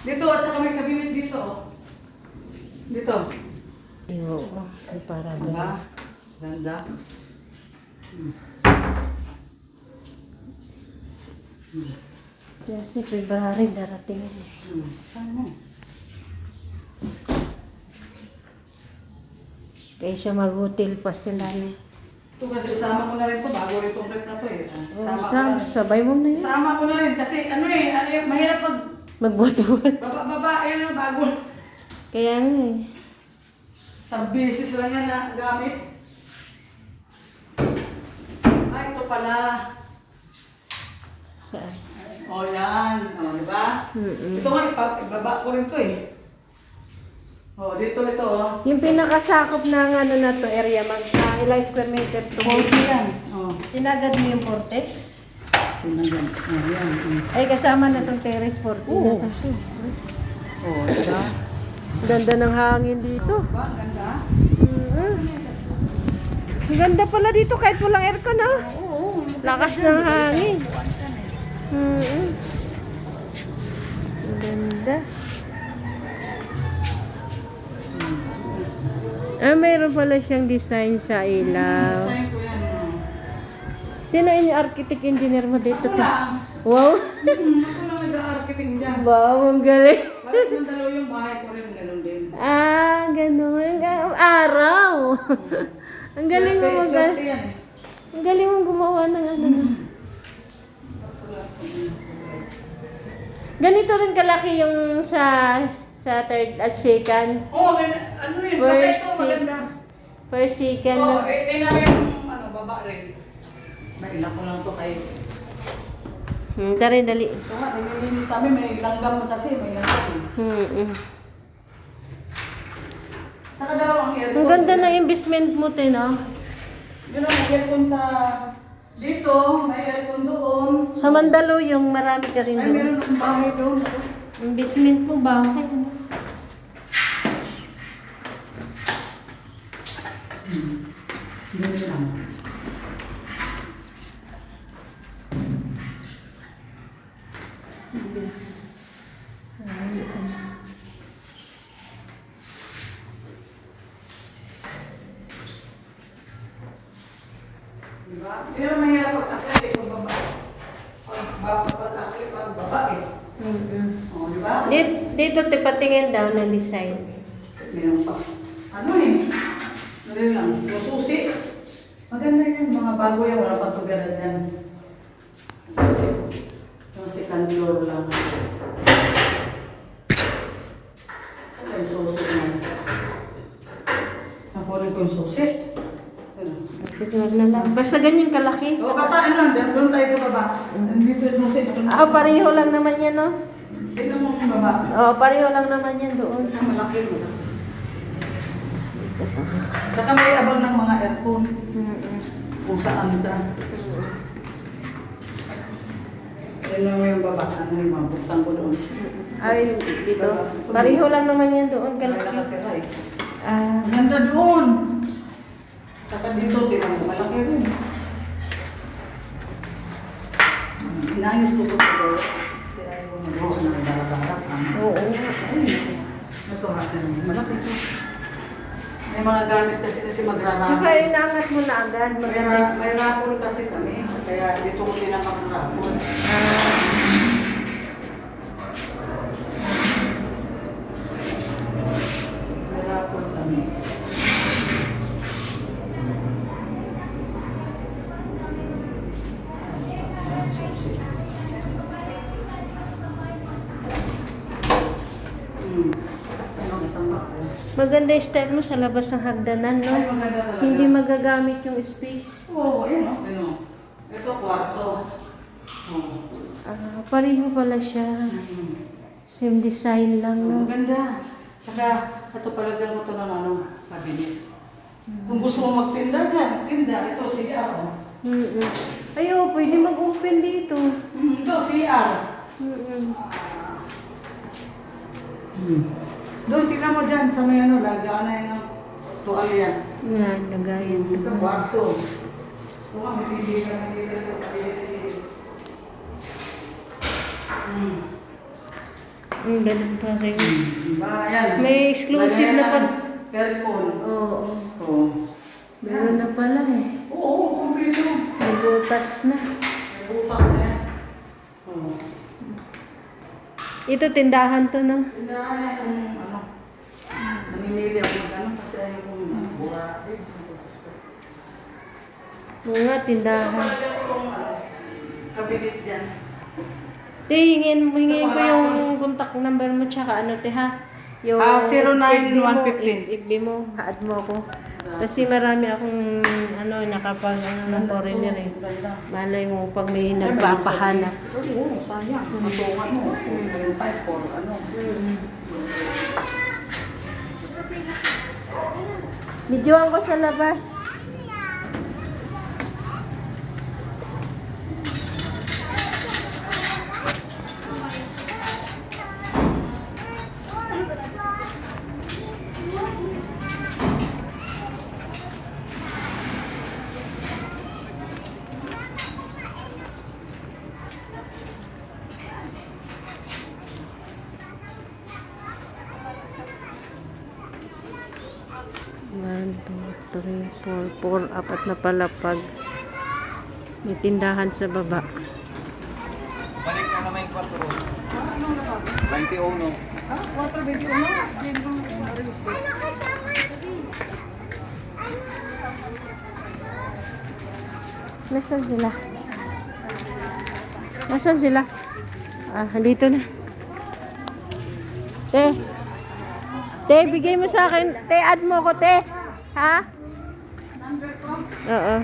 Dito, at saka may cabinet dito. oh. Dito. Iyo, ay para doon. Diba? Ganda. Kasi February darating eh. Hmm. Kaya siya mag-hotel pa sila na. Ito kasi isama ko na rin to bago rin trip na to eh. Oh, Sama ko rin. sabay mo na yun. Isama ko na rin kasi ano eh, ano eh, mahirap pag Magbuhat-buhat. baba-baba, ayun na bago. Kaya nga eh. Sa beses lang yan na gamit. Ay, ito pala. Saan? O yan, o di ba? Mm-mm. Ito nga, ipa- ibaba ko rin to eh. O, dito ito o. Yung pinakasakop ng ano na to area, mag uh, ilang square meter to? 40 yan. O, Sinagad mo yung vortex? Sinagan. Ay, kasama na tong terrace 40 Oo. na kasi. O, diba? Ganda ng hangin dito. Ang Ganda. Mm-mm. Ang ganda pala dito kahit walang aircon ha. Oo. Lakas ng hangin. Mm-mm. Ang ganda. Ah, mayroon pala siyang design sa ilaw. Sign. Sino yung architect engineer mo dito? Ako To? lang. Wow! Hmm, Ako lang nag-architect dyan. Wow, ang galing. Balas ng dalawa yung bahay ko rin, ganun din. Ah, ganun. Ah, Araw. ang galing mo mag. Ang galing mo gumawa ng ano. no? Ganito rin kalaki yung sa sa third at second. Oh, ano rin, basta ito maganda. First, second. No? eh, mo yung ano, baba rin. May ilang ko lang to kay... Hmm, tari, dali. Ito nga, nililinis kami, may langgam kasi, may langgam. Hmm, hmm. Saka dalawang aircon. Ang ganda ng investment mo, te, no? Yun ang may aircon sa... Dito, may aircon doon. Sa Mandalo, yung marami ka rin Ay, meron doon. ng bahay doon. Investment mo, bakit? Doon lang. Diba? Hindi naman mahirap pag-akit eh, pagbaba. Pagbaba, pag-akit, pagbaba eh. Mm-mm. O, di ba? Dito, dito te, patingin daw ng design. Meron pa. Ano eh? Ano lang? Yung susi. Maganda yan. Mga bago yan. Wala pang tugara dyan. Kasi, yung second floor lang. Saan yung susi na? Nakunin ko yung susi. Ano? Tignan na lang. Basta ganyan kalaki. O, basta ano, dyan, doon tayo sa baba. Nandito yung susi. Ah, pareho lang naman yan, no? Tignan mo yung baba. Oh, pareho lang naman yan doon. Ang malaki mo. Saka may abang ng mga aircon. Kung saan ka. Tignan mo yung baba. Ano yung mga buktan ko doon. Ay, dito. Pareho lang naman yan doon kalaki. eh. Ah, Ganda doon. Saka dito, tignan mo. Malaki rin. Inayos ko po ito. Sila yung nagawa ng barak-barak. oo. Ito hatin. Malaki ito. May mga gamit kasi kasi magrarami. Tsaka inangat mo na agad. May, ra- may rapol kasi kami, kaya dito ko pinapang-rapol. Ah, May rapol kami. Hmm. Ano ang tama ko? Maganda yung style mo sa labas ng hagdanan, no? Ay, maganda talaga. Hindi magagamit yung space. Oo, ayun o. Ano? Ito, kwarto. Oo. Ah, pareho pala siya. Hmm. Same design lang, Ang no? ganda. Tsaka, ito palagyan mo ito ng ano, cabinet. Kung gusto mo magtinda dyan, tinda. Ito, CR. Oh. Mm-mm. Ay, oh, pwede mag-open dito. Hmm, ito, CR. Mm-mm. Hmm. Doon, tingnan mo dyan sa may ano, lagyan na yung tuwalya. Yan, lagayan. Ito, kwarto. Nga, may TV ka. Hmm. Mm, ganun pa rin. Diba? Yan. May exclusive na pa- Percon. Oo. Oo. Meron na pala eh. Oo, kumpleto. May butas na. May butas na yan. Oo. Ito, tindahan to, no? Tindahan yan Namimili ako ng ano kasi ayaw kong ano, burate. Oo nga, tindahan. Ko ano, kabinet dyan. Te, hingin, hingin ko yung contact number mo tsaka ano, te, ha? Yung Ah, 09115. FB mo, FB mo, ako. Kasi marami akong, ano, nakapag, ano, ng foreigner eh. Malay mo, pag may nagpapahanap. Oo, sayang. Matungan mo. Yung type for ano. Videoan ko sa labas. One, two, three, four, four, apat na palapag. May tindahan sa baba. Balik na naman yung 4. 21. Ah, 421. Nasaan sila? Nasaan sila? Ah, dito na. Te. Te, bigay mo sa akin. Te, add mo ko, te. Ha? Number ko. Oo.